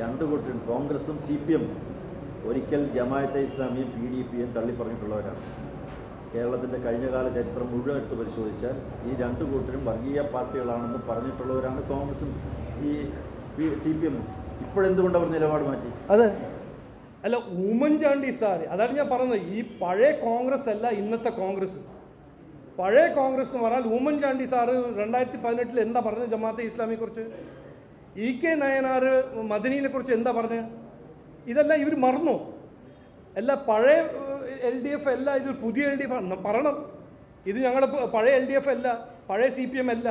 രണ്ട് കൂട്ടരും കോൺഗ്രസും സി പി എം ഒരിക്കൽ ജമാഅത്തെ ഇസ്ലാമിയും പി ഡി പിയും തള്ളിപ്പറഞ്ഞിട്ടുള്ളവരാണ്. കേരളത്തിന്റെ കഴിഞ്ഞകാല ചരിത്രം മുഴുവൻ എടുത്ത് പരിശോധിച്ചാൽ ഈ രണ്ട് കൂട്ടരും വർഗീയ പാർട്ടികളാണെന്ന് പറഞ്ഞിട്ടുള്ളവരാണ് കോൺഗ്രസും ഈ സി പി എമ്മും ഇപ്പോഴെന്തുകൊണ്ട് അവർ നിലപാട് മാറ്റി? അതെ. അല്ല ഉമ്മൻചാണ്ടി സാർ അതാണ് ഞാൻ പറഞ്ഞത്. ഈ പഴയ കോൺഗ്രസ് അല്ല ഇന്നത്തെ കോൺഗ്രസ്. പഴയ കോൺഗ്രസ് എന്ന് പറഞ്ഞാൽ ഉമ്മൻചാണ്ടി സാറ് രണ്ടായിരത്തി പതിനെട്ടിൽ എന്താ പറഞ്ഞത് ജമാഅത്തെ ഇസ്ലാമിയെ കുറിച്ച് ഇ കെ നയനാർ മദനീനെ കുറിച്ച് എന്താ പറഞ്ഞത് ഇതെല്ലാം ഇവർ മറന്നു. അല്ല പഴയ എൽ ഡി എഫ് അല്ല ഇത് പുതിയ എൽ ഡി എഫ് പറയണം. ഇത് ഞങ്ങൾ പഴയ എൽ ഡി എഫ് അല്ല പഴയ സി പി എം അല്ല.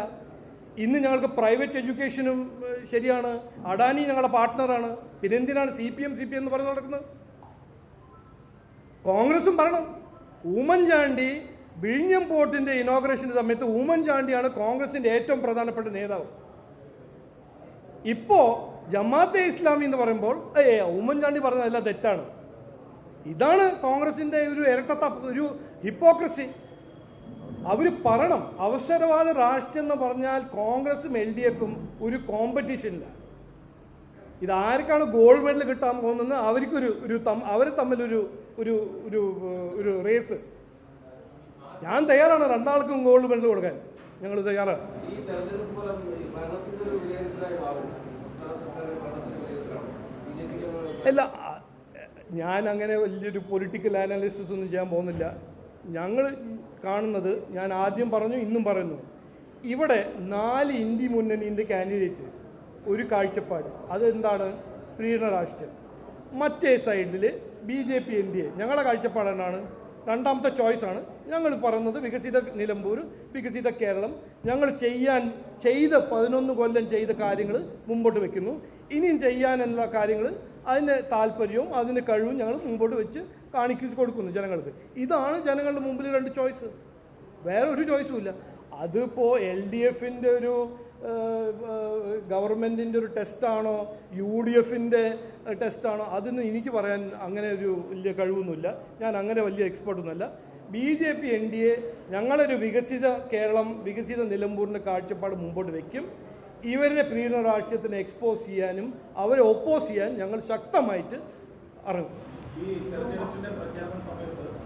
ഇന്ന് ഞങ്ങൾക്ക് പ്രൈവറ്റ് എഡ്യൂക്കേഷനും ശരിയാണ്. അഡാനി ഞങ്ങളുടെ പാർട്ട്ണറാണ്. പിന്നെ എന്തിനാണ് C P M C P M എന്ന് പറഞ്ഞ് നടക്കുന്നത്? കോൺഗ്രസും പറയണം. ഉമ്മൻചാണ്ടി വിഴിഞ്ഞം പോർട്ടിന്റെ ഇനോഗ്രേഷൻ സമയത്ത് ഉമ്മൻചാണ്ടിയാണ് കോൺഗ്രസിന്റെ ഏറ്റവും പ്രധാനപ്പെട്ട നേതാവ്. ഇപ്പോ ജമാഅത്തെ ഇസ്ലാമി എന്ന് പറയുമ്പോൾ ഏ ഉമ്മൻചാണ്ടി പറഞ്ഞതെല്ലാം തെറ്റാണ്. ഇതാണ് കോൺഗ്രസിന്റെ ഒരു ഇരട്ടത്ത ഒരു ഹിപ്പോക്രസി. അവർ പറയണം അവസരവാദ രാഷ്ട്രീയം എന്ന് പറഞ്ഞാൽ കോൺഗ്രസും എൽ ഡി എഫും ഒരു കോമ്പറ്റീഷനില്ല ഇത് ആർക്കാണ് ഗോൾഡ് മെഡൽ കിട്ടാൻ പോകുന്നത് അവർക്കൊരു ഒരു അവർ തമ്മിലൊരു ഒരു ഒരു ഒരു റേസ് ഞാൻ തയ്യാറാണ് രണ്ടാൾക്കും ഗോൾഡ് മെഡൽ കൊടുക്കാൻ. ഞങ്ങൾ തയ്യാറാണ് അല്ല ഞാൻ അങ്ങനെ വലിയൊരു പൊളിറ്റിക്കൽ അനാലിസിസ് ഒന്നും ചെയ്യാൻ പോകുന്നില്ല. ഞങ്ങൾ കാണുന്നത് ഞാൻ ആദ്യം പറഞ്ഞു ഇന്നും പറയുന്നു. ഇവിടെ നാല് ഇന്ത്യ മുന്നണിന്റെ കാൻഡിഡേറ്റ് ഒരു കാഴ്ചപ്പാട്. അതെന്താണ്? പ്രീണ രാഷ്ട്രീയം മറ്റേ സൈഡിൽ B J P N D A. ഞങ്ങളുടെ കാഴ്ചപ്പാട് എന്നാണ്? രണ്ടാമത്തെ ചോയ്സാണ് ഞങ്ങൾ പറയുന്നത് വികസിത നിലമ്പൂർ വികസിത കേരളം. ഞങ്ങൾ ചെയ്യാൻ ചെയ്ത പതിനൊന്ന് കൊല്ലം ചെയ്ത കാര്യങ്ങൾ മുമ്പോട്ട് വെക്കുന്നു. ഇനിയും ചെയ്യാൻ ചെയ്യാനുള്ള കാര്യങ്ങൾ അതിന് താല്പര്യവും അതിന് കഴിവും ഞങ്ങൾ മുമ്പോട്ട് വെച്ച് കാണിക്കി കൊടുക്കുന്നു ജനങ്ങൾക്ക്. ഇതാണ് ജനങ്ങളുടെ മുമ്പിൽ രണ്ട് ചോയ്സ് വേറെ ഒരു ചോയ്സും ഇല്ല. അതിപ്പോൾ എൽ ഡി എഫിന്റെ ഒരു ഗവൺമെന്റിന്റെ ഒരു ടെസ്റ്റാണോ യു ഡി എഫിന്റെ ടെസ്റ്റാണോ അതൊന്നും എനിക്ക് പറയാൻ അങ്ങനെ ഒരു വലിയ കഴിവൊന്നുമില്ല. ഞാൻ അങ്ങനെ വലിയ എക്സ്പേർട്ടൊന്നുമല്ല B J P N D A ഞങ്ങളൊരു വികസിത കേരളം വികസിത നിലമ്പൂരിന്റെ കാഴ്ചപ്പാട് മുമ്പോട്ട് വയ്ക്കും ഇവരുടെ പ്രീണ രാഷ്ട്രീയത്തിനെ എക്സ്പോസ് ചെയ്യാനും അവരെ ഒപ്പോസ് ചെയ്യാൻ ഞങ്ങൾ ശക്തമായിട്ട് ഇറങ്ങും.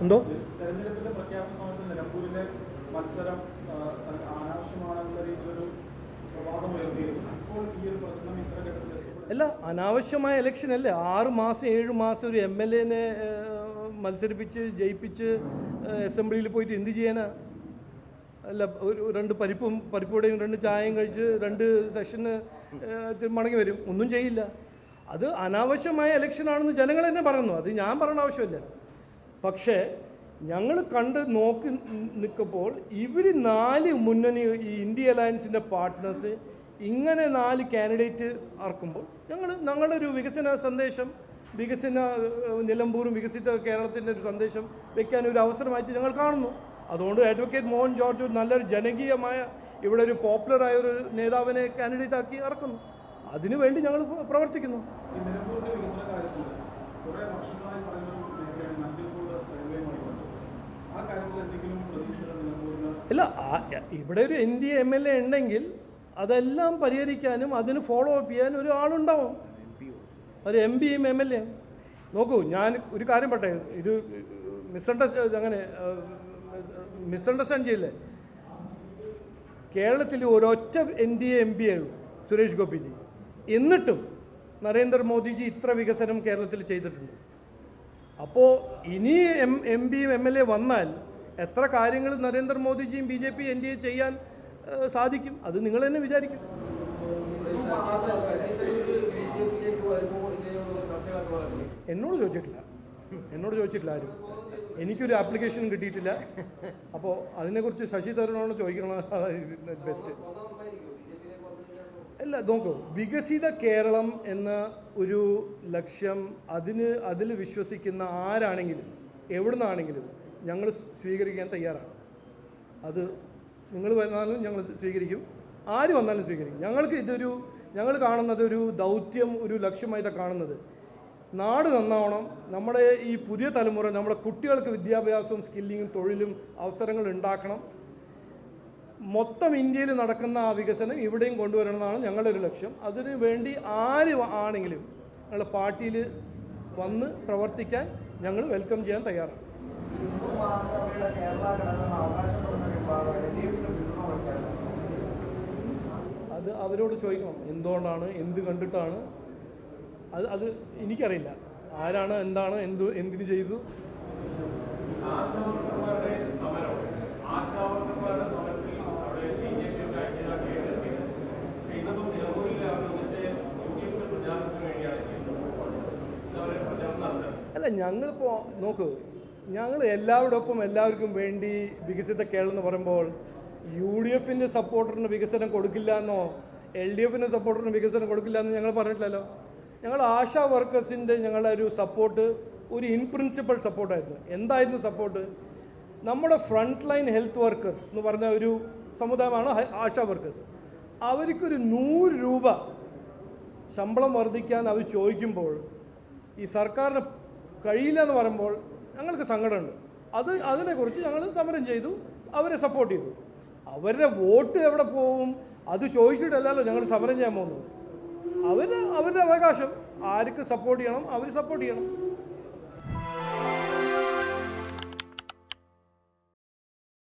എന്തോ? തെരഞ്ഞെടുപ്പിന്റെ പ്രഖ്യാപന സമയത്ത് നിലമ്പൂരിലെ മത്സരം ആ, അനാവശ്യമാണെന്ന രീതിയിലൊരു അല്ല അനാവശ്യമായ ഇലക്ഷൻ അല്ലേ? ആറ് മാസം ഏഴ് മാസം ഒരു എം എൽ എനെ മത്സരിപ്പിച്ച് ജയിപ്പിച്ച് അസംബ്ലിയിൽ പോയിട്ട് എന്ത് ചെയ്യാനാ? അല്ല ഒരു രണ്ട് പരിപ്പും പരിപ്പോടെയും രണ്ട് ചായയും കഴിച്ച് രണ്ട് സെഷന് മടങ്ങി വരും. ഒന്നും ചെയ്യില്ല. അത് അനാവശ്യമായ ഇലക്ഷനാണെന്ന് ജനങ്ങൾ തന്നെ പറയുന്നു. അത് ഞാൻ പറയേണ്ട ആവശ്യമില്ല. പക്ഷേ ഞങ്ങൾ കണ്ട് നോക്കി നിൽക്കുമ്പോൾ ഇവർ നാല് മുന്നണി ഈ ഇന്ത്യ അലയൻസിന്റെ പാർട്ട്നേഴ്സ് ഇങ്ങനെ നാല് കാൻഡിഡേറ്റ് ആർക്കുമ്പോൾ ഞങ്ങൾ ഞങ്ങളൊരു വികസന സന്ദേശം വികസന നിലമ്പൂരും വികസിത കേരളത്തിന്റെ ഒരു സന്ദേശം വെക്കാൻ ഒരു അവസരമായിട്ട് ഞങ്ങൾ കാണുന്നു. അതുകൊണ്ട് അഡ്വക്കേറ്റ് മോഹൻ ജോർജ് നല്ലൊരു ജനകീയമായ ഇവിടെ ഒരു പോപ്പുലറായ ഒരു നേതാവിനെ കാൻഡിഡേറ്റ് ആക്കി ഇറക്കുന്നു അതിനുവേണ്ടി ഞങ്ങൾ പ്രവർത്തിക്കുന്നു. ഇല്ല ഇവിടെ ഒരു N D M L A ഉണ്ടെങ്കിൽ അതെല്ലാം പരിഹരിക്കാനും അതിന് ഫോളോ അപ്പ് ചെയ്യാനും ഒരു ആളുണ്ടാവും. ഒരു എം പിയും എം എൽ എ നോക്കൂ ഞാൻ ഒരു കാര്യം പറട്ടെ ഇത് മിസ്അണ്ടർസ്റ്റാൻഡ് അങ്ങനെ മിസ്അണ്ടർസ്റ്റാൻഡ് ചെയ്യില്ലേ? കേരളത്തിൽ ഒരൊറ്റ N D A M P ഉള്ളൂ സുരേഷ് ഗോപിജി. എന്നിട്ടും നരേന്ദ്രമോദിജി ഇത്ര വികസനം കേരളത്തിൽ ചെയ്തിട്ടുണ്ട്. അപ്പോൾ ഇനി എം എം പിയും എം എൽ എ വന്നാൽ എത്ര കാര്യങ്ങൾ നരേന്ദ്രമോദിജിയും B J P N D A ചെയ്യാൻ സാധിക്കും? അത് നിങ്ങൾ തന്നെ വിചാരിക്കും. എന്നോട് ചോദിച്ചിട്ടില്ല. എന്നോട് ചോദിച്ചിട്ടില്ല ആരും. എനിക്കൊരു ആപ്ലിക്കേഷൻ കിട്ടിയിട്ടില്ല. അപ്പോൾ അതിനെക്കുറിച്ച് ശശി തരൂരിനോട് ചോദിക്കണം? ബെസ്റ്റ് അല്ല നോക്കൂ. വികസിത കേരളം എന്ന ഒരു ലക്ഷ്യം അതിന് അതിൽ വിശ്വസിക്കുന്ന ആരാണെങ്കിലും എവിടുന്നാണെങ്കിലും ഞങ്ങൾ സ്വീകരിക്കാൻ തയ്യാറാണ്. അത് നിങ്ങൾ വന്നാലും ഞങ്ങൾ സ്വീകരിക്കും. ആര് വന്നാലും സ്വീകരിക്കും. ഞങ്ങൾക്ക് ഇതൊരു ഞങ്ങൾ കാണുന്നത് ഒരു ദൗത്യം ഒരു ലക്ഷ്യമായിട്ടാണ് കാണുന്നത്. നാട് നന്നാവണം. നമ്മുടെ ഈ പുതിയ തലമുറ നമ്മുടെ കുട്ടികൾക്ക് വിദ്യാഭ്യാസവും സ്കില്ലിങ്ങും തൊഴിലും അവസരങ്ങൾ ഉണ്ടാക്കണം. മൊത്തം ഇന്ത്യയിൽ നടക്കുന്ന ആ വികസനം ഇവിടെയും കൊണ്ടുവരണമെന്നാണ് ഞങ്ങളുടെ ഒരു ലക്ഷ്യം. അതിനു വേണ്ടി ആര് ആണെങ്കിലും ഞങ്ങളുടെ പാർട്ടിയിൽ വന്ന് പ്രവർത്തിക്കാൻ ഞങ്ങൾ വെൽക്കം ചെയ്യാൻ തയ്യാറാണ്. മഹാസഭയുടെ കേരള ഘടകം അവകാശപ്പെടുന്ന വിഭാഗം എൽ ഡി എഫിന് പിന്തുണ അത് അവരോട് ചോദിക്കണം എന്തുകൊണ്ടാണ് എന്ത് കണ്ടിട്ടാണ്? അത് അത് എനിക്കറിയില്ല. ആരാണ് എന്താണ് എന്ത് എന്തിന് ചെയ്തു? അല്ല ഞങ്ങളിപ്പോൾ നോക്ക് ഞങ്ങൾ എല്ലാവരോടൊപ്പം എല്ലാവർക്കും വേണ്ടി വികസിത കേരളം എന്ന് പറയുമ്പോൾ യു ഡി എഫിന്റെ സപ്പോർട്ടറിന് വികസനം കൊടുക്കില്ല എന്നോ എൽ ഡി എഫിന്റെ സപ്പോർട്ടറിന് വികസനം കൊടുക്കില്ല എന്ന് ഞങ്ങൾ പറഞ്ഞിട്ടില്ലല്ലോ. ഞങ്ങൾ ആശാ വർക്കേഴ്സിന്റെ ഞങ്ങളുടെ ഒരു സപ്പോർട്ട് ഒരു ഇൻ പ്രിൻസിപ്പൽ സപ്പോർട്ടായിരുന്നു എന്തായിരുന്നു സപ്പോർട്ട് നമ്മുടെ ഫ്രണ്ട് ലൈൻ ഹെൽത്ത് വർക്കേഴ്സ് എന്ന് പറഞ്ഞ ഒരു സമുദായമാണ് ആശാ വർക്കേഴ്സ് അവർക്കൊരു നൂറ് രൂപ ശമ്പളം വർദ്ധിക്കാൻ അവർ ചോദിക്കുമ്പോൾ ഈ സർക്കാരിന് കഴിയില്ല എന്ന് പറയുമ്പോൾ ഞങ്ങൾക്ക് സങ്കടമുണ്ട്. അത് അതിനെക്കുറിച്ച് ഞങ്ങൾ സമരം ചെയ്തു. അവരെ സപ്പോർട്ട് ചെയ്തു. അവരുടെ വോട്ട് എവിടെ പോകും? അത് ചോദിച്ചിട്ടല്ലല്ലോ ഞങ്ങൾ സമരം ചെയ്യാൻ പോകുന്നത്. അവർ അവരുടെ അവകാശം. ആർക്ക് സപ്പോർട്ട് ചെയ്യണം? അവർ സപ്പോർട്ട് ചെയ്യണം.